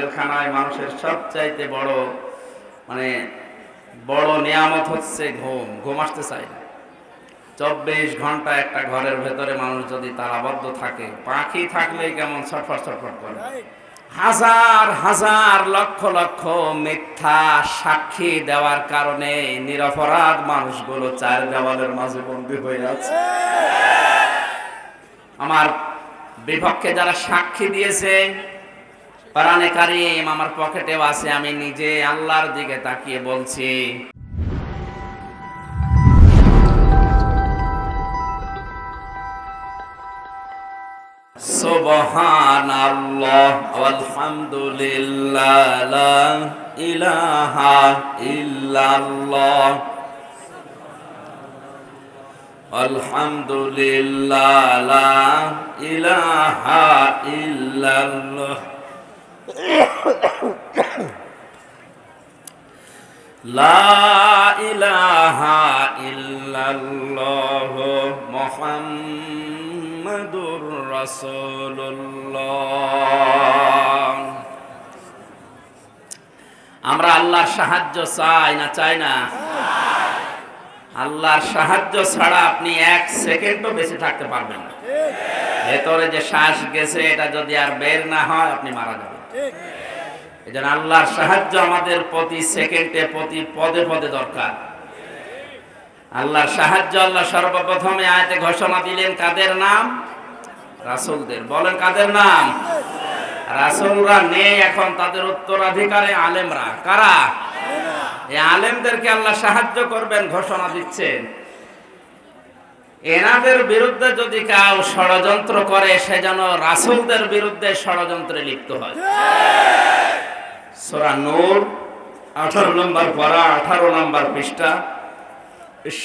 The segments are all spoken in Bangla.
জেলখানায় মানুষের সবচাইতে বড় মানে বড় নিয়ামত হচ্ছে ঘুম। ঘুম আসতে চায় না। চব্বিশ ঘণ্টা একটা ঘরের ভেতরে মানুষ যদি তালাবদ্ধ থাকে, পাখি থাকলেই কেমন ছটফট ছটফট করে। হাজার হাজার লক্ষ লক্ষ মিথ্যা সাক্ষী দেওয়ার কারণে নিরপরাধ মানুষগুলো চার দেওয়ালের মাঝে বন্দী হয়ে আছে। আমার বিপক্ষে যারা সাক্ষী দিয়েছে পারানে কারিম আমার পকেটেও আছে, আমি নিজে আল্লাহর দিকে তাকিয়ে বলছি। সুবহানাল্লাহ, আলহামদুলিল্লাহ লা ইলাহা ইল্লাল্লাহ। আলহামদুলিল্লাহ, লা ইলাহা ইল্লাল্লাহ। লা ইলাহা ইল্লাল্লাহ আমরা আল্লাহর সাহায্য চাই না চাই না? আল্লাহর সাহায্য ছাড়া আপনি এক সেকেন্ডও বেঁচে থাকতে পারবেন ভেতরে যে শ্বাস গেছে, এটা যদি আর বের না হয়, আপনি মারা যাবেন। আল্লাহর সাহায্য আমাদের প্রতি সেকেন্ডে, প্রতি পদে পদে দরকার। আল্লাহর সাহায্য আল্লাহ সর্বপ্রথমে আয়তে ঘোষণা দিলেন, কাদের নাম? রাসূলদের। বলেন, কাদের নাম? রাসূলরা নেই এখন, তাদের উত্তরাধিকারে আলেমরা। কারা? এই আলেমদেরকে আল্লাহ সাহায্য করবেন, ঘোষণা দিচ্ছেন। এনাদের বিরুদ্ধে যদি কেউ ষড়যন্ত্র করে, সে যেন রাসূলদের বিরুদ্ধে ষড়যন্ত্রে লিপ্ত হয়। সোরা নূর, আঠারো নম্বর পড়া আঠারো নম্বর পৃষ্ঠা।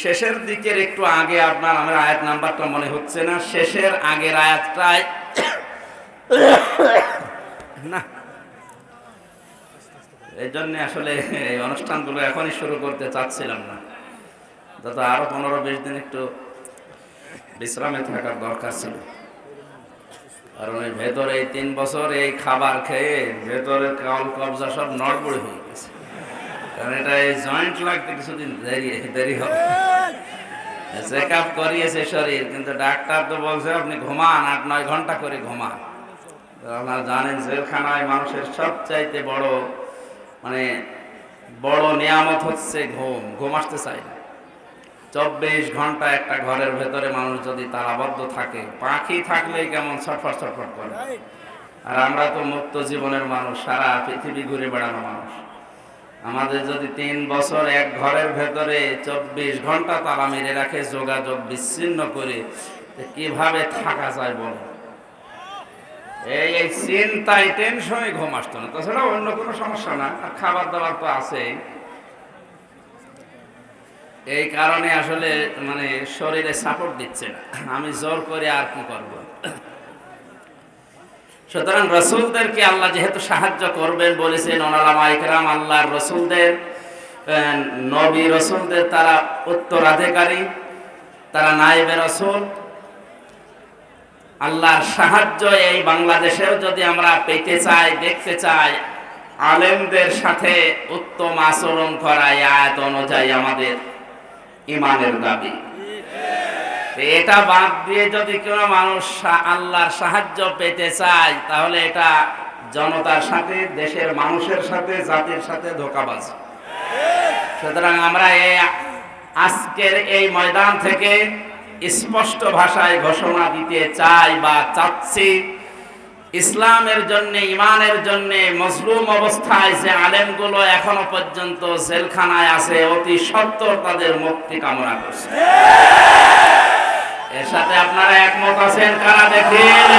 শেষের দিকের একটু আগে আপনার, আমার আয়াত নাম্বারটা মনে হচ্ছে না। শেষের আগের আয়াতটায় না। এই জন্যে আসলে এই অনুষ্ঠানগুলো এখনই শুরু করতে চাচ্ছিলাম না। যত আরও পনেরো, বিশ দিন একটু বিশ্রামে থাকার দরকার ছিল। কারণ ভেতরে এই তিন বছর এই খাবার খেয়ে ভেতরে কাল কবজা সব নড়বড়ি হয়ে গেছে। কারণ এটা এই জয়েন্ট লাগতে কিছুদিন দেরি দেরি হবে। চেক আপ করিয়েছে শরীর কিন্তু ডাক্তার তো বলছে আপনি ঘুমান আট নয় ঘণ্টা করে ঘুমান। আপনারা জানেন জেলখানায় মানুষের সবচাইতে বড় মানে বড় নিয়ামত হচ্ছে ঘুম ঘুম আসতে চায় না। চব্বিশ ঘণ্টা একটা ঘরের ভেতরে মানুষ যদি তালাবদ্ধ থাকে, পাখি থাকলেই কেমন ছটফট ছটফট করে? আর আমরা তো মুক্ত জীবনের মানুষ, সারা পৃথিবী ঘুরে বেড়ানো মানুষ। আমাদের যদি তিন বছর এক ঘরের ভেতরে চব্বিশ ঘণ্টা তালা মেরে রাখে, যোগাযোগ বিচ্ছিন্ন করে কীভাবে থাকা যায় বলো? এই এই চিন্তায় টেনশনে ঘুম আসতো না। তাছাড়া অন্য কোনো সমস্যা না। আর খাবার দাবার তো আছেই। এই কারণে আসলে মানে শরীরে সাপোর্ট দিচ্ছে না। আমি জোর করে আর কি করব? সুতরাং রসুলদেরকে আল্লাহ যেহেতু সাহায্য করবেন বলেছেন ওনালামা ইকরাম আল্লাহর রসুলদের নবী রসুলদের, তারা উত্তরাধিকারী, তারা নাইবে রসুল। আল্লাহর সাহায্য এই বাংলাদেশেও যদি আমরা পেতে চাই, দেখতে চাই, আলেমদের সাথে উত্তম আচরণ করা এই আয়াত অনুযায়ী আমাদের ইমানের দাবি। এটা বাদ দিয়ে যদি কোনো মানুষ আল্লাহর সাহায্য পেতে চায়, তাহলে এটা জনতার সাথে, দেশের মানুষের সাথে, জাতির সাথে ধোকাবাজ। সুতরাং আমরা এই আজকের এই ময়দান থেকে স্পষ্ট ভাষায় ঘোষণা দিতে চাই বা চাচ্ছি ইসলামের জন্য ইমানের জন্য মজলুম অবস্থায় যে আলেমগুলো এখনও পর্যন্ত জেলখানায় আছে, অতি সত্তর তাদের মুক্তি কামনা করছে। এর সাথে আপনারা একমত আছেন কারা দেখেন?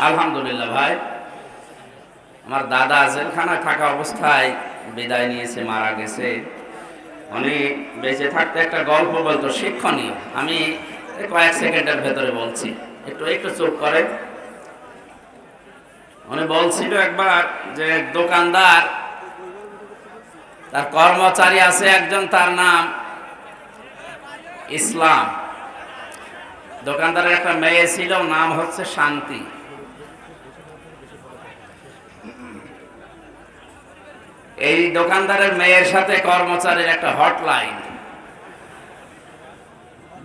আলহামদুলিল্লাহ ভাই। আমার দাদা জেলখানায় থাকা অবস্থায় বিদায় নিয়েছে, মারা গেছে। উনি বেঁচে থাকতে একটা গল্প বলতো, শিক্ষণীয়। আমি কয়েক সেকেন্ডের ভেতরে বলছি। একটু একটু চোখ করে। উনি বলছিল একবার যে দোকানদার, তার কর্মচারী আছে একজন, তার নাম ইসলাম। দোকানদারের একটা মেয়ে ছিল, নাম হচ্ছে শান্তি। এই দোকানদারের মেয়ের সাথে কর্মচারীর একটা হটলাইন।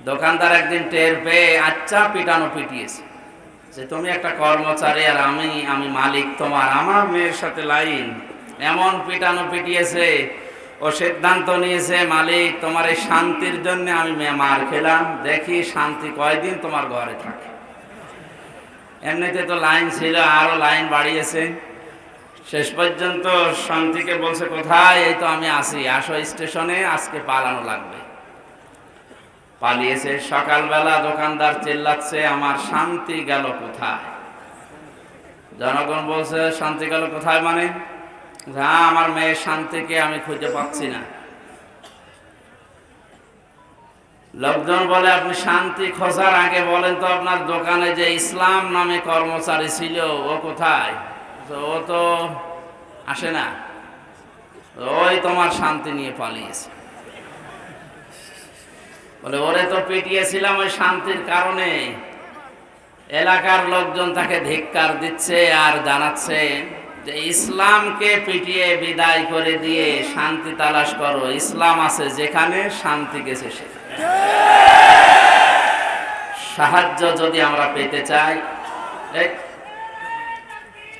দোকানদার একদিন টের পেয়ে আচ্ছা পিটানো পিটিয়েছে যে, তুমি একটা কর্মচারী আর আমি আমি মালিক, তোমার আমার মেয়ের সাথে লাইন। এমন পিটানো পিটিয়েছে ও সিদ্ধান্ত নিয়েছে, মালিক, তোমার এই শান্তির জন্য আমি মার খেলাম। দেখি শান্তি কয়দিন তোমার ঘরে থাকে। এমনিতে তো লাইন ছিল, আরও লাইন বাড়িয়েছে। শেষ পর্যন্ত শান্তিকে বলছে, কোথায়? এই তো আমি আসি আসো স্টেশনে, আজকে পালানো লাগবে। পালিয়েছে। সকালবেলা দোকানদার চিল্লাচ্ছে, আমার শান্তি গেল কোথায়? জনগণ বলছে, শান্তি গেল কোথায় মানে? হ্যাঁ আমার মেয়ের শান্তিকে আমি খুঁজে পাচ্ছি না। লোকজন বলে, আপনি শান্তি খোঁজার আগে বলেন তো আপনার দোকানে যে ইসলাম নামে কর্মচারী ছিল, ও কোথায়? ও তো আসে না। ওই তোমার শান্তি নিয়ে পালিয়েছে। বলে, ওরে তো পিটিয়েছিলাম ওই শান্তির কারণে। এলাকার লোকজন তাকে ধিক্কার দিচ্ছে আর জানাচ্ছে যে ইসলামকে পিটিয়ে বিদায় করে দিয়ে শান্তি তালাশ করো, ইসলাম আছে যেখানে, শান্তি গেছে সেখানে। সাহায্য যদি আমরা পেতে চাই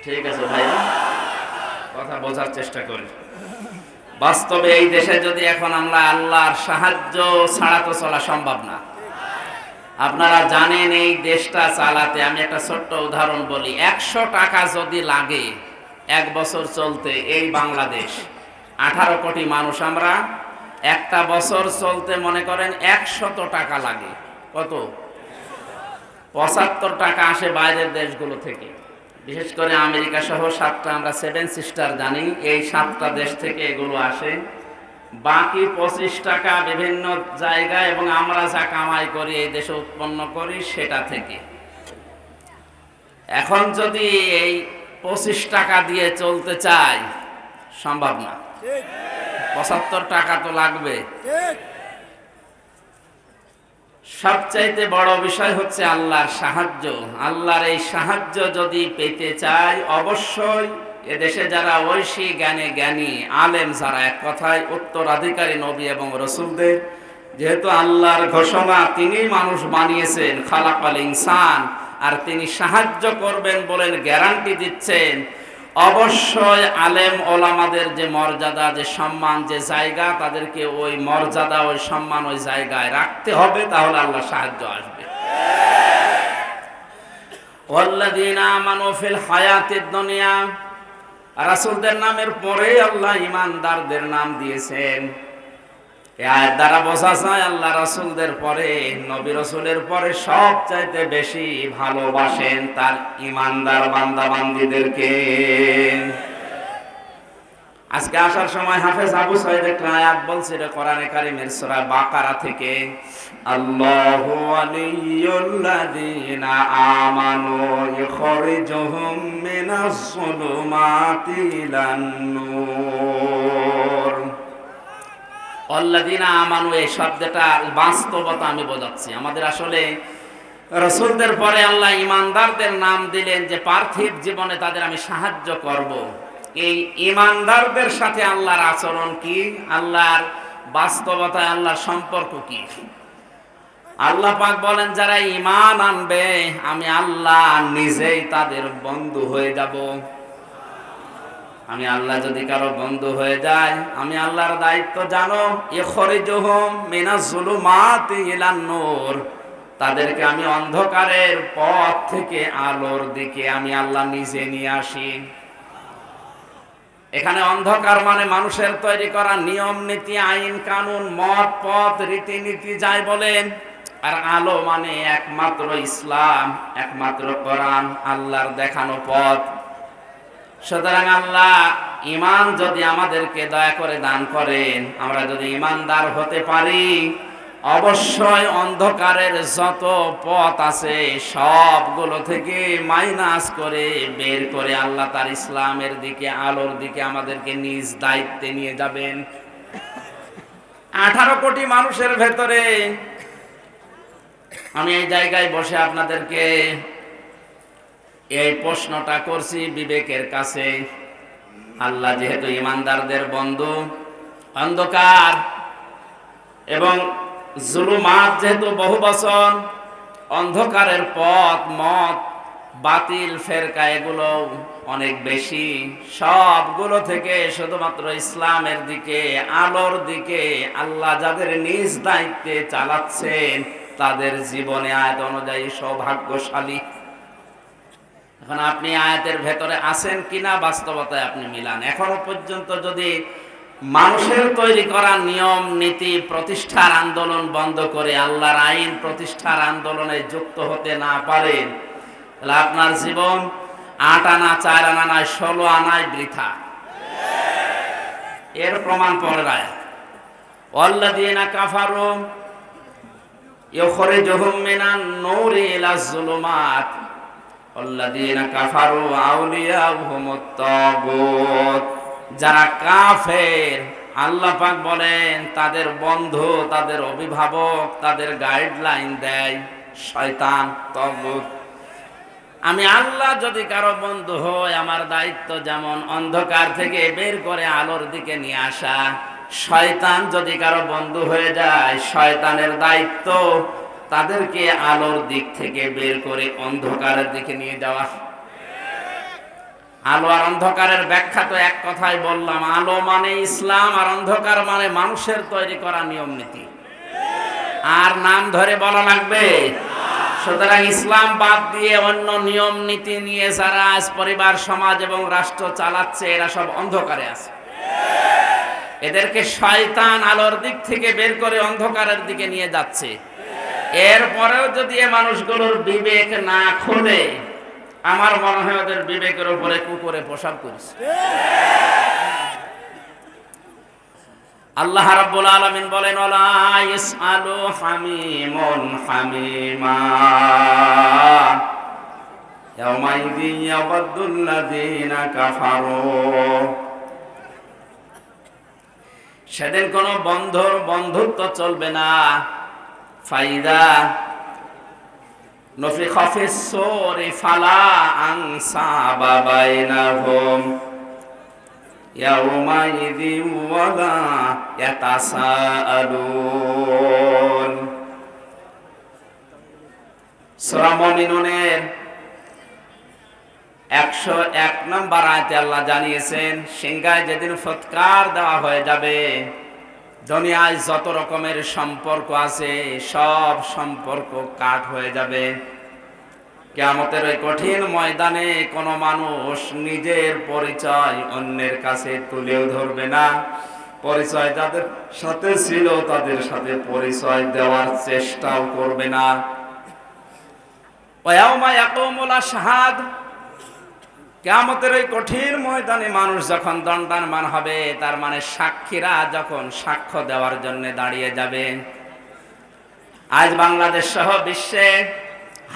ঠিক আছে ভাইয়া কথা বোঝার চেষ্টা করি। বাস্তবে এই দেশে যদি এখন আমরা আল্লাহর সাহায্য ছাড়া তো চলা সম্ভব না। আপনারা জানেন এই দেশটা চালাতে, আমি একটা ছোট্ট উদাহরণ বলি, একশো টাকা যদি লাগে এক বছর চলতে এই বাংলাদেশ। আঠারো কোটি মানুষ আমরা, একটা বছর চলতে মনে করেন একশত টাকা লাগে। কত? পঁচাত্তর টাকা আসে বাইরের দেশগুলো থেকে। বিশেষ করে আমেরিকা সহ সাতটা, আমরা সেভেন সিস্টার জানি, এই সাতটা দেশ থেকে এগুলো আসে। বাকি পঁচিশ টাকা বিভিন্ন জায়গায় এবং আমরা যা কামাই করি, এই দেশে উৎপন্ন করি, সেটা থেকে। এখন যদি এই পঁচিশ টাকা দিয়ে চলতে চাই। সম্ভব না। পঁচাত্তর টাকা তো লাগবে। সবচাইতে বড় বিষয় হচ্ছে আল্লাহর সাহায্য। আল্লাহর এই সাহায্য যদি পেতে চাই অবশ্যই এদেশে যারা ঐশী জ্ঞানে জ্ঞানী আলেম যারা এক কথায় উত্তরাধিকারী নবী এবং রসুলদের যেহেতু আল্লাহর ঘোষণা তিনি মানুষ বানিয়েছেন খালাকাল ইনসান আর তিনি সাহায্য করবেন বলেন, গ্যারান্টি দিচ্ছেন। অবশ্যই আলেম ওলামাদের যে মর্যাদা, যে সম্মান, যে জায়গা, তাদেরকে ওই মর্যাদা, ওই সম্মান ওই জায়গায় রাখতে হবে, তাহলে আল্লাহ সাহায্য আসবে। রাসূলদের নামের পরে আল্লাহ ইমানদারদের নাম দিয়েছেন। এ আয়াত দ্বারা বোঝা যায় আল্লাহ রাসূলদের পরে, নবী রাসূলের পরে সব বেশি ভালোবাসেন তার ইমানদার বান্দা বান্দীদেরকে আজকে আসার সময় হাফেজ আবু সাইদ একটা আয়াত বলছিল কোরআনে কারিমের সূরা বাকারা থেকে। আল্লাহু ওয়ালিয়ুল্লাযীনা আমানু ইখরিজুহুম মিনাস যুলুমাতি ইলান নূর অল্লাদিনা আমানু, এই শব্দটা বাস্তবতা আমি বোঝাচ্ছি। আমাদের আসলে রসুলদের পরে আল্লাহ ইমানদারদের নাম দিলেন যে, পার্থিব জীবনে তাদের আমি সাহায্য করব। এই ইমানদারদের সাথে আল্লাহর আচরণ কি? আল্লাহর বাস্তবতায় আল্লাহর সম্পর্ক কি? আল্লাহ পাক বলেন, যারা ইমান আনবে, আমি আল্লাহ নিজেই তাদের বন্ধু হয়ে যাব। আমি আল্লাহ যদি কারও বন্ধু হয়ে যায় আমি আল্লাহর দায়িত্ব জানো নূর। তাদেরকে আমি অন্ধকারের পথ থেকে আলোর দিকে আমি আল্লাহ নিজে নিয়ে আসি। এখানে অন্ধকার মানে মানুষের তৈরি করা নিয়ম, নীতি, আইন, কানুন, মত, পথ, রীতিনীতি যাই বলেন। আর আলো মানে একমাত্র ইসলাম, একমাত্র কোরআন, আল্লাহর দেখানো পথ। সুতরাং আল্লাহ ইমান যদি আমাদেরকে দয়া করে দান করেন, আমরা যদি ইমানদার হতে পারি, অবশ্যই অন্ধকারের যত পথ আছে সবগুলো থেকে মাইনাস করে বের করে আল্লাহ তার ইসলামের দিকে, আলোর দিকে আমাদেরকে নিজ দায়িত্বে নিয়ে যাবেন। আঠারো কোটি মানুষের ভেতরে আমি এই জায়গায় বসে আপনাদেরকে এই প্রশ্নটা করছি বিবেকের কাছে। আল্লাহ যেহেতু ইমানদারদের বন্ধু, অন্ধকার এবং জুলুমাত যেহেতু বহু বছর অন্ধকারের পথ, মত, বাতিল, ফেরকা এগুলো অনেক বেশি। সবগুলো থেকে শুধুমাত্র ইসলামের দিকে, আলোর দিকে আল্লাহ যাদের নিজ দায়িত্বে চালাচ্ছেন, তাদের জীবনে আয়ত অনুযায়ী সৌভাগ্যশালী। এখন আপনি আয়াতের ভেতরে আছেন কিনা বাস্তবতায় আপনি মিলান। এখনও পর্যন্ত যদি মানুষের তৈরি করা নিয়ম, নীতি, প্রতিষ্ঠার আন্দোলন বন্ধ করে আল্লাহর আইন প্রতিষ্ঠার আন্দোলনে যুক্ত হতে না পারেন তাহলে আপনার জীবন আট আনা, চার আনা নয়, ষোলো আনায় বৃথা। এর প্রমাণ পরের আয়াত। অল্লাদিনা কাফারু ইউখরিজুহুম মিনান নূরি ইলা যুলুমাত। যারা কাফের, আল্লাহ পাক বলেন, তাদের বন্ধু, তাদের অভিভাবক, তাদের গাইডলাইন দেয় শয়তান তাগুত আমি আল্লাহ যদি কারও বন্ধু হই, আমার দায়িত্ব যেমন অন্ধকার থেকে বের করে আলোর দিকে নিয়ে আসা। শয়তান যদি কারও বন্ধু হয়ে যায়, শয়তানের দায়িত্ব তাদেরকে আলোর দিক থেকে বের করে অন্ধকারের দিকে নিয়ে যাওয়া। আলো আর অন্ধকারের ব্যাখ্যা তো এক কথাই বললাম। আলো মানে ইসলাম আর অন্ধকার মানে মানুষের তৈরি করা নিয়ম নীতি। আর নাম ধরে বলা লাগবে। সুতরাং ইসলাম বাদ দিয়ে অন্য নিয়ম নীতি নিয়ে যারা আজ পরিবার, সমাজ এবং রাষ্ট্র চালাচ্ছে, এরা সব অন্ধকারে আছে। এদেরকে শয়তান আলোর দিক থেকে বের করে অন্ধকারের দিকে নিয়ে যাচ্ছে। এরপরেও যদি এ মানুষগুলোর বিবেক না খোলে, আমার মনে হয় ওদের বিবেকের উপরে কুকুরে প্রসাব করেছে। আল্লাহ রাব্বুল আলামিন বলেন ওয়ালা ইয়াসআলু হামিমুন হামিমা। ইয়াউমাইযিন ইয়াবাদুল লাযীনা কাফারু। সেদিন কোন বন্ধুর বন্ধুত্ব চলবে না। ফাইদা নফি খফিস সোরি ফালা আনসাবা বাইনাহুম يومئذ ولا يتساءلون সূরা মুমিনুনের একশো এক নম্বর আয়তে আল্লাহ জানিয়েছেন সিংহায় যেদিন ফৎকার দেওয়া হয়ে যাবে দুনিয়ায় যত রকমের সম্পর্ক আছে, সব সম্পর্ক কাট হয়ে যাবে। কেয়ামতের ওই কঠিন ময়দানে কোনো মানুষ নিজের পরিচয় অন্যের কাছে তুলেও ধরবে না। পরিচয় যাদের সাথে ছিল, তাদের সাথে পরিচয় দেওয়ার চেষ্টাও করবে না। ওয়াউমা ইয়াকুমুল আশহাদ কেয়ামতের ওই কঠিন ময়দানে মানুষ যখন দণ্ডায়মান হবে, তার মানে সাক্ষীরা যখন সাক্ষ্য দেওয়ার জন্য দাঁড়িয়ে যাবে। আজ বাংলাদেশ সহ বিশ্বে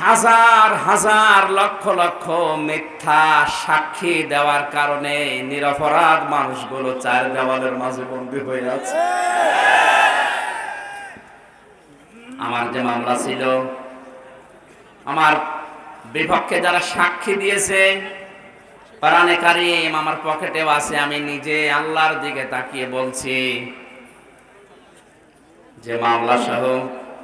হাজার হাজার লক্ষ লক্ষ মিথ্যা সাক্ষী দেওয়ার কারণে নিরপরাধ মানুষগুলো চার দেওয়ালের মাঝে বন্দী হয়ে আছে। আমার যে মামলা ছিল, আমার বিপক্ষে যারা সাক্ষী দিয়েছে কোরআনে কারিম আমার পকেটেও আছে, আমি নিজে আল্লাহর দিকে তাকিয়ে বলছি। যে মামলা সহ,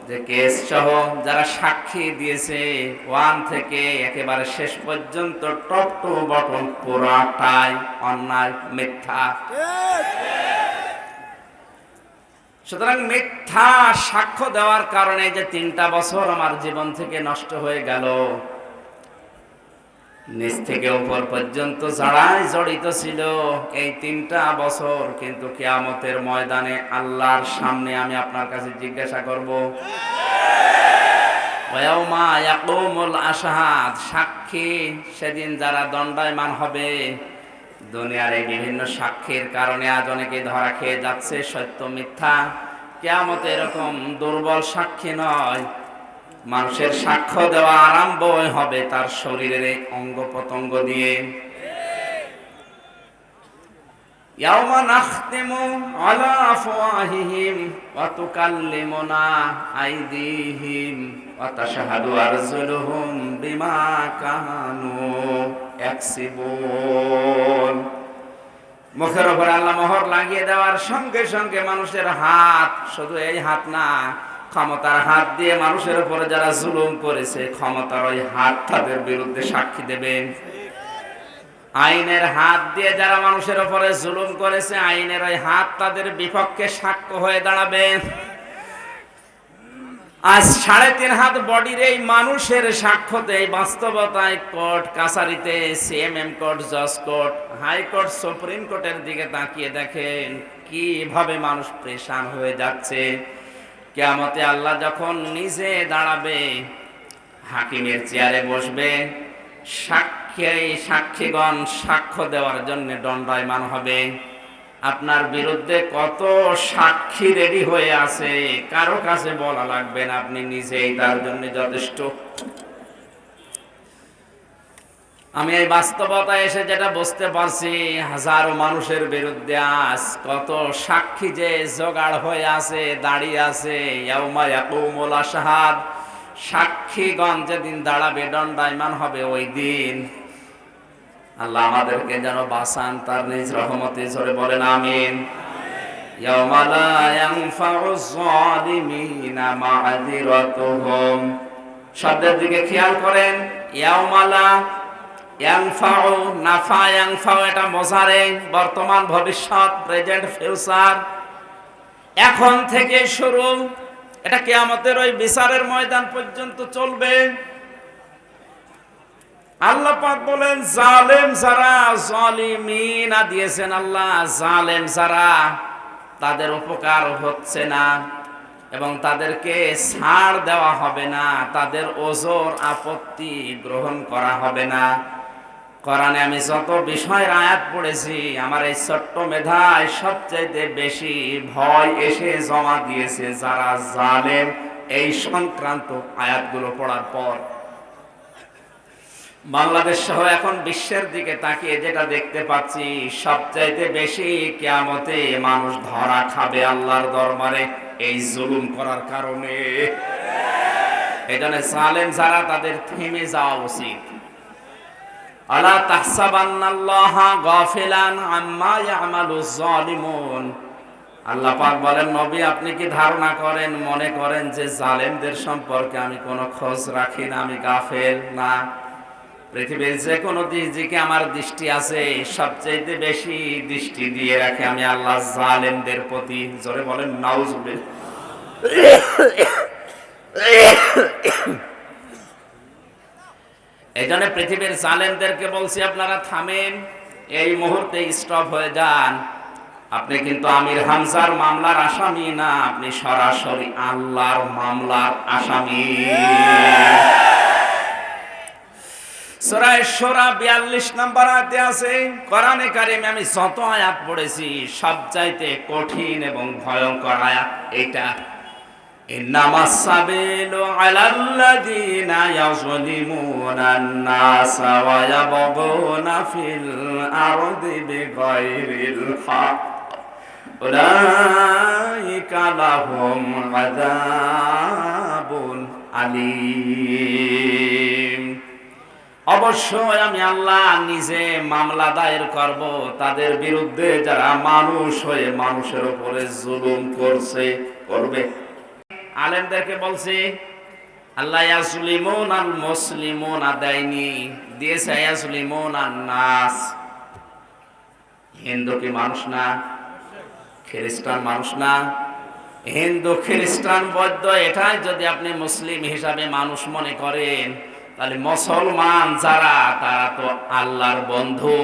যে কেস সহ যারা সাক্ষী দিয়েছে, ওয়ান থেকে একেবারে শেষ পর্যন্ত টপ টু বটন পুরাটাই অন্যায়, মিথ্যা। সুতরাং মিথ্যা সাক্ষ্য দেওয়ার কারণে যে তিনটা বছর আমার জীবন থেকে নষ্ট হয়ে গেল নিচ থেকে উপর পর্যন্ত যারাই জড়িত ছিল এই তিনটা বছর, কিন্তু কেয়ামতের ময়দানে আল্লাহর সামনে আমি আপনার কাছে জিজ্ঞাসা করব। সাক্ষী সেদিন যারা দণ্ডায়মান হবে। দুনিয়ার এই বিভিন্ন সাক্ষীর কারণে আজ অনেকে ধরা খেয়ে যাচ্ছে, সত্য মিথ্যা। কেয়ামত এরকম দুর্বল সাক্ষী নয়। মানুষের সাক্ষ্য দেওয়া আরম্ভ হবে তার শরীরের এই অঙ্গ প্রত্যঙ্গ দিয়ে يوم نختم على أفواههم وتكلمنا أيديهم وتشهد أرجلهم بما كانوا يكسبون মুখের উপর আল্লাহ মোহর লাগিয়ে দেওয়ার সঙ্গে সঙ্গে মানুষের হাত শুধু এই হাত না ক্ষমতার হাত দিয়ে মানুষের উপরে যারা জুলুম করেছে, ক্ষমতার ওই হাত তাদের বিরুদ্ধে সাক্ষী দেবেন আইনের হাত দিয়ে যারা মানুষের উপরে জুলুম করেছে, আইনের ওই হাত তাদের বিপক্ষে সাক্ষ্য হয়ে দাঁড়াবে। আজ সাড়ে তিন হাত বডির এই মানুষের সাক্ষ্যতে এই বাস্তবতায় কোর্ট কাছারিতে, সিএমএম কোর্ট, জজ কোর্ট হাইকোর্ট সুপ্রিম কোর্টের দিকে তাকিয়ে দেখেন কীভাবে মানুষ প্রেশান হয়ে যাচ্ছে। কেয়ামতে আল্লাহ যখন নিজে দাঁড়াবে, হাকিমের চেয়ারে বসবে, সাক্ষী, সাক্ষীগণ সাক্ষ্য দেওয়ার জন্য দণ্ডায়মান হবে। আপনার বিরুদ্ধে কত সাক্ষী রেডি হয়ে আছে, কারও কাছে বলা লাগবে না, আপনি নিজেই তার জন্য যথেষ্ট। আমি এই বাস্তবতা এসে যেটা বুঝতে পারছি, হাজারো মানুষের বিরুদ্ধে আজ কত সাক্ষী যে জোগাড় হয়ে আছে, দাঁড়িয়ে আছে সাক্ষীগণ যেদিন দাঁড়াবে, দণ্ডায়মান হবে ওই দিন। আল্লাহ আমাদেরকে যেন বাসান তার নিজ রহমতে জোরে বলেন, আমিন। সাদের দিকে খেয়াল করেন ইয়ামালা ইয়াংফাউ নাফা ইয়াংফাউ এটা মোজারে। বর্তমান ভবিষ্যৎ প্রেজেন্ট ফিউচার এখন থেকে শুরু। এটা কেয়ামতের ওই বিচারের ময়দান পর্যন্ত চলবে। আল্লাহ বলেন, জালেম যারা জালিমিনা, দিয়েছেন আল্লাহ, জালেম যারা তাদের উপকার হচ্ছে না এবং তাদেরকে ছাড় দেওয়া হবে না। তাদের ওজোর আপত্তি গ্রহণ করা হবে না। কোরআনে আমি যত বিষয়ের আয়াত পড়েছি, আমার এই ছোট্ট মেধায় সবচাইতে বেশি ভয় এসে জমা দিয়েছে যারা জালেম এই সংক্রান্ত আয়াতগুলো পড়ার পর। বাংলাদেশ সহ এখন বিশ্বের দিকে তাকিয়ে যেটা দেখতে পাচ্ছি, সবচাইতে বেশি কেয়ামতে মানুষ ধরা খাবে আল্লাহর দরবারে এই জুলুম করার কারণে। এজন্য সালেম যারা তাদের থেমে যাওয়া উচিত। আলা তাহসাবান্নাল্লাহা গাফিলান আম্মা ইয়ামালু যালিমুন। আল্লাহ পাক বলেন, নবী, আপনি কি ধারণা করেন, মনে করেন যে জালেমদের সম্পর্কে আমি কোনো খোঁজ রাখি না, আমি গাফেল না? পৃথিবীর যে কোনো দিকে আমার দৃষ্টি আছে সবচেয়ে বেশি দৃষ্টি দিয়ে রাখে আমি আল্লাহ জালেমদের প্রতি। জোরে বলেন নাউজুবিল এই জন্য পৃথিবীর জালেমদেরকে বলছি, আপনারা থামেন, এই মুহূর্তে স্টপ হয়ে যান। আপনি কিন্তু আমির হামজার মামলার আসামি না, আপনি সরাসরি আল্লাহর মামলার আসামি। আমি যত আয়াত পড়েছি, সবচাইতে কঠিন এবং ভয়ঙ্কর আয়াত এটা إنما السبيل على الذين يظلمون الناس ويبغون في الأرض بغير الحق أولئك لهم عذاب أليم অবশ্যই আমি আল্লাহ নিজে মামলা দায়ের করব তাদের বিরুদ্ধে যারা মানুষ হয়ে মানুষের উপরে জুলুম করছে করবে আলেমদেরকে বলছে, আল্লাহ ইয়াসুলিমুন আল মুসলিমুন আদায়নি দিয়েছে ইয়াসুলিমুন আন নাস। হিন্দু কি মানুষ না? খ্রিস্টান মানুষ না? হিন্দু, খ্রিস্টান, বৌদ্ধ, এটাই যদি আপনি মুসলিম হিসাবে মানুষ মনে করেন, তাহলে মুসলমান যারা, তারা তো আল্লাহর বন্ধু।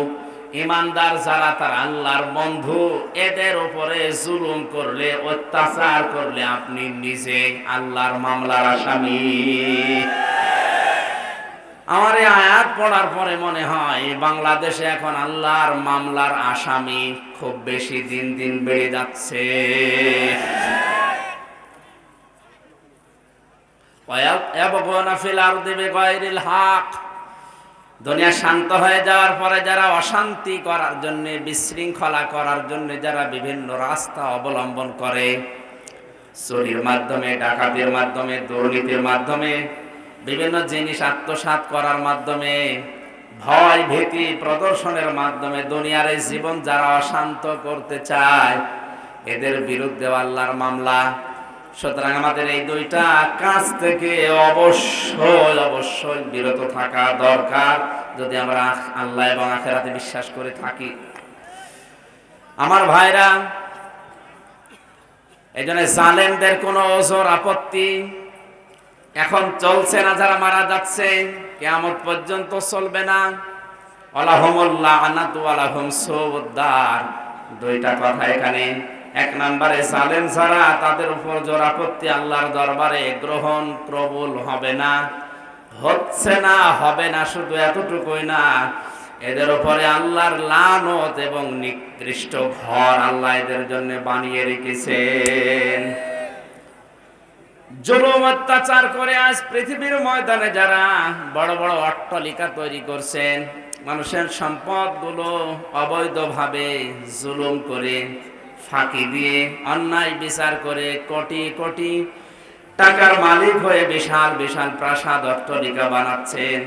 ইমানদার যারা তার আল্লাহর বন্ধু এদের উপরে জুলুম করলে অত্যাচার করলে আপনি নিজে আল্লাহর মামলার আসামি আমার এই আয়াত পড়ার পরে মনে হয় বাংলাদেশে এখন আল্লাহর মামলার আসামি খুব বেশি দিন দিন বেড়ে যাচ্ছে ويبغون في الأرض بغير الحق দুনিয়া শান্ত হয়ে যাওয়ার পরে যারা অশান্তি করার জন্য, বিশৃঙ্খলা করার জন্য যারা বিভিন্ন রাস্তা অবলম্বন করে, চুরির মাধ্যমে, ডাকাতির মাধ্যমে, দুর্নীতির মাধ্যমে, বিভিন্ন জিনিস আত্মসাৎ করার মাধ্যমে, ভয় ভীতি প্রদর্শনের মাধ্যমে দুনিয়ার এই জীবন যারা অশান্ত করতে চায়, এদের বিরুদ্ধে আল্লাহর মামলা। সুতরাং আমাদের এই দুইটা কাজ থেকে অবশ্যই অবশ্যই বিরত থাকা দরকার। যদি আমরা আল্লাহ এবং আখেরাতে বিশ্বাস করে থাকি। আমার ভাইরা এই জন্য জালেমদের কোনো ওজোর আপত্তি এখন চলছে না, যারা মারা যাচ্ছে, কেয়ামত পর্যন্ত চলবে না। আলাহমুল্লাহ আনাতু আলাহম সৌদ্দার দুইটা কথা এখানে। এক নম্বরে জালেম ছাড়া তাদের উপর জোর আপত্তি আল্লাহর দরবারে গ্রহণ প্রবল হবে না, হচ্ছে না, হবে না, শুধু এতটুকুই না, এদের উপরে আল্লাহর লানত এবং নিকৃষ্ট ঘর আল্লাহ এদের জন্য বানিয়ে রেখেছেন। জুলুম অত্যাচার করে আজ পৃথিবীর ময়দানে যারা বড় বড় অট্টালিকা তৈরি করছেন, মানুষের সম্পদগুলো অবৈধভাবে জুলুম করে ফাঁকি দিয়ে অন্যায় বিচার করে কোটি কোটি টাকার মালিক হয়ে বিশাল বিশাল প্রাসাদ অট্টালিকা বানাচ্ছেন।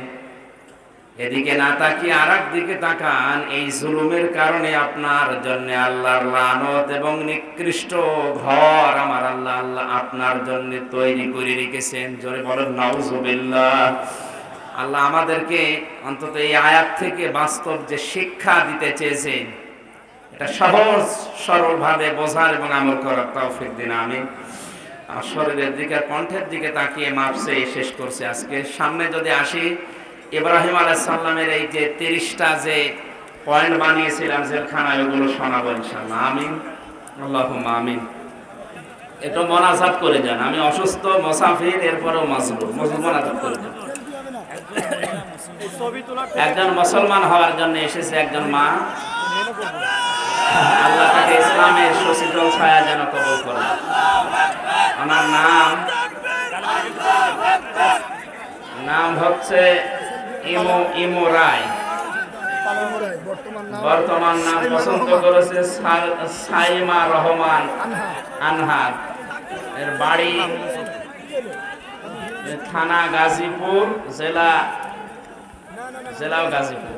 এদিকে না তাকিয়ে আর দিকে তাকান, এই জুলুমের কারণে আপনার জন্য আল্লাহর লানত এবং নিকৃষ্ট ঘর আমার আল্লাহ আল্লাহ আপনার জন্য তৈরি করে রেখেছেন। জোরে বলেন, নাউজুবিল্লাহ। আল্লাহ আমাদেরকে অন্তত এই আয়াত থেকে বাস্তব যে শিক্ষা দিতে চেয়েছেন এটা সহজ সরল ভাবে বোঝার এবং আমল করার তৌফিক দিন আমি শরীরের দিকে, কণ্ঠের দিকে তাকিয়ে মাপছে শেষ করছে আজকে। সামনে যদি আসি, ইব্রাহিম আলাইসাল্লামের এই যে তিরিশটা যে পয়েন্ট বানিয়েছিলাম জেলখানায়, ওগুলো শোনাবো ইনশাল্লাহ আমিন। আল্লাহ আমিন। একটু মনাজাত করে যান। আমি অসুস্থ, মোসাফির, এরপরেও মাজলু মনাজাত করে যান। একজন মুসলমান হওয়ার জন্য এসেছে একজন মা। আল্লাহ তাকে ইসলামের সুশীতল ছায়া যেন কবল করে ওনার নাম নাম হচ্ছে ইমো ইমো রায়। বর্তমান নাম পছন্দ করেছে সাইমা রহমান আনহার। এর বাড়ি থানা গাজীপুর, জেলা জেলাও গাজীপুর।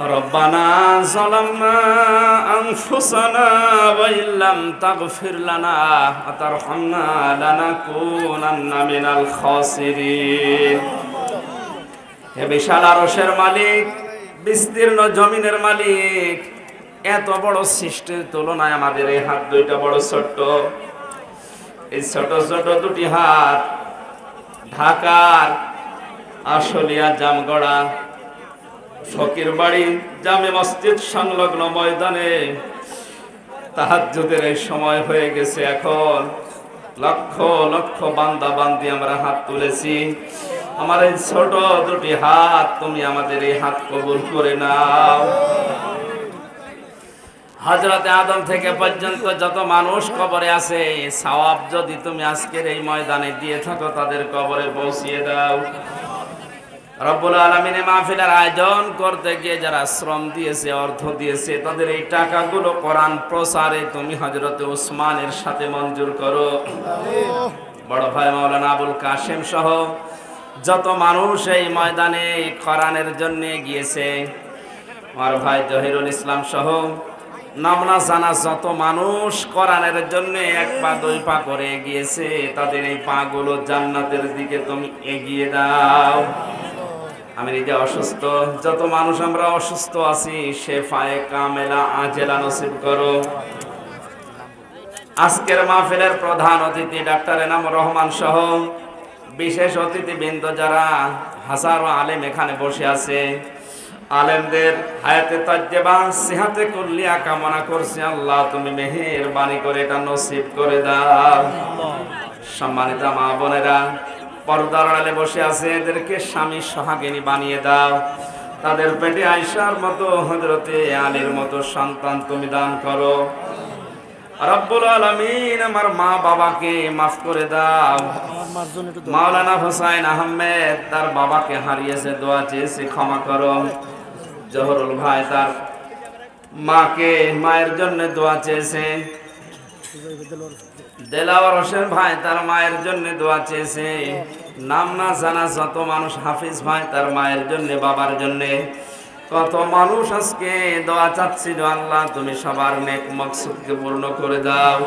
ربنا ظلمنا أنفسنا وإن لم تغفر لنا وترحمنا لنكونن من الخاسرين হে বিশাল আরশের মালিক বিস্তীর্ণ জমিনের মালিক এত বড় সৃষ্টির তুলনায় আমাদের এই হাত দুইটা বড় ছোট্ট এই ছোট ছোট দুটি হাত ঢাকার আশুলিয়া জামগড়া ফকির বাড়ি, জামে মসজিদ সংলগ্ন ময়দানে। তাহাজ্জুদের এই সময় হয়ে গেছে এখন। লক্ষ লক্ষ বান্দা বান্দি আমরা হাত তুলেছি। আমার এই ছোট দুটি হাত, তুমি আমাদের এই হাত কবুল করে নাও। হজরতে আদম থেকে পর্যন্ত যত মানুষ কবরে আছে, সওয়াব যদি তুমি আজকের এই ময়দানে দিয়ে থাকো, তাদের কবরে পৌঁছিয়ে দাও। রব্বুল আলমিনে মাহফিলের আয়োজন করতে গিয়ে যারা শ্রম দিয়েছে, অর্থ দিয়েছে, তাদের এই টাকাগুলো কোরআন প্রসারে তুমি হজরতে ওসমানের সাথে মঞ্জুর করো। বড় ভাই মাওলানা আবুল কাশেম সহ যত মানুষ এই ময়দানে কোরআনের জন্য গিয়েছে, আমার ভাই জহিরুল ইসলাম সহ নামনা জানা যত মানুষ কোরআনের জন্য এক পা, দুই পা করে এগিয়েছে তাদের এই পা গুলো জান্নাতের দিকে তুমি এগিয়ে দাও। আমি নিজে অসুস্থ। যত মানুষ আমরা অসুস্থ আছি, সে ফায়ে কামেলা আজেলা নসিব করো। আজকের মাহফিলের প্রধান অতিথি ডাক্তার এনাম রহমান সহ বিশেষ অতিথিবৃন্দ যারা হাজারো আলেম এখানে বসে আছে। আলেমদের হায়াতে তাজ্জেবা সিহাতে কুল্লিয়া কামনা করছি। আল্লাহ, তুমি মেহের বাণী করে এটা নসিব করে দাও। সম্মানিত মা বোনেরা পর্দার আড়ালে বসে আছে, এদেরকে স্বামী সোহাগিনী বানিয়ে দাও। তাদের পেটে আয়সার মতো হজরতে আলীর মতো সন্তান তুমি দান করো। রব্বুল আলমিন আমার মা বাবাকে মাফ করে দাও। মাওলানা হোসাইন আহমেদ তার বাবাকে হারিয়েছে, দোয়া চেয়েছে, ক্ষমা করো। জহরুল ভাই তার মাকে মায়ের জন্য দোয়া চেয়েছে। দেলাওয়ার হোসেন ভাই, তার মায়ের জন্য দোয়া চেয়েছে। নাম না জানা যত মানুষ হাফিজ ভাই, তার মায়ের জন্য, বাবার জন্য। কত মানুষ আজকে দোয়া চাচ্ছিল, আল্লাহ তুমি সবার নেক মকসুদকে পূর্ণ করে দাও।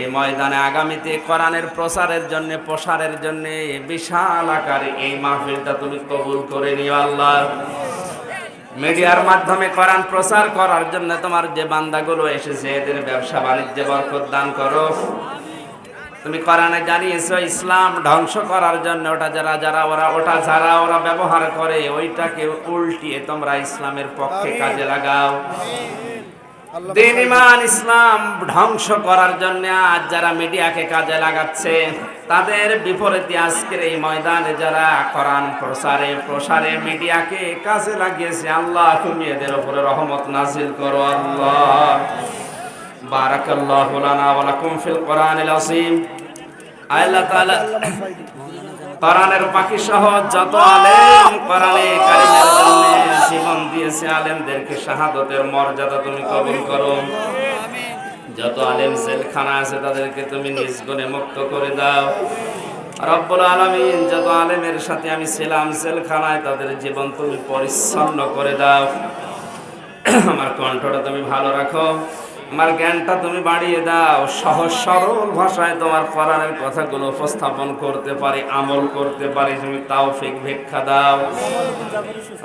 এই ময়দানে আগামীতে কোরআনের প্রচারের জন্য, প্রসারের জন্য বিশাল আকারে এই মাহফিলটা তুমি কবুল করে নিও আল্লাহ। মিডিয়ার মাধ্যমে কোরআন প্রচার করার জন্য তোমার যে বান্দাগুলো এসেছে, এদের ব্যবসা বাণিজ্যে বরকত দান করো। তুমি কোরআনে জানিয়েছো, ইসলাম ধ্বংস করার জন্য ওটা যারা যারা ওরা ওটা যারা ওরা ব্যবহার করে, ওইটাকে উল্টিয়ে তোমরা ইসলামের পক্ষে কাজে লাগাও। দিন ইমান ইসলাম ধ্বংস করার জন্য আজ যারা মিডিয়াকে কাজে লাগাচ্ছে তাদের বিপরীতে আজকের এই ময়দানে যারা কোরআন প্রসারে প্রসারে মিডিয়াকে কাজে লাগিয়েছে আল্লাহ তুমি এদের উপরে রহমত নাজিল করো আল্লাহ। বারাকাল্লাহু লানা ওয়া লাকুম ফিল কোরআনিল আযীম। আল্লাহ তাআলা কোরআনের পাখি সহ যত আলেম কোরআনে কারিমের জন্য জীবন দিয়েছে আলেমদেরকে শাহাদতের মর্যাদা তুমি কবুল করো। যত আলেম জেলখানা আছে তাদেরকে তুমি নিজ গুণে মুক্ত করে দাও। রব্বুল আলামিন, যত আলেমের সাথে আমি ছিলাম জেলখানায়, তাদের জীবন তুমি পরিচ্ছন্ন করে দাও। আমার কণ্ঠটা তুমি ভালো রাখো। আমার জ্ঞানটা তুমি বাড়িয়ে দাও। সহজ, সরল ভাষায় তোমার কোরআনের কথাগুলো উপস্থাপন করতে পারি, আমল করতে পারি, তুমি তাও তাওফিক ভিক্ষা দাও।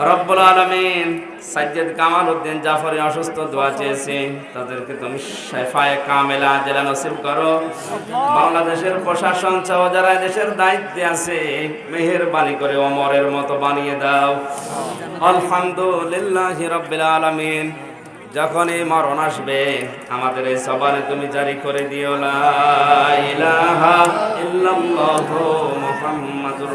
রব্বুল আলমিন সাজ্জাদ কামাল উদ্দিন জাফরি অসুস্থ দোয়া চেয়েছে, তাদেরকে তুমি শেফায়ে কামেলা জেলা নসিব করো। বাংলাদেশের প্রশাসন সহ যারা দেশের দায়িত্বে আছে, মেহেরবানি করে অমরের মতো বানিয়ে দাও। আলহামদুলিল্লাহ রব্বিল আলামিন। যখন এই মরণ আসবে আমাদের এই সবার তুমি জারি করে দিও মুহাম্মাদুর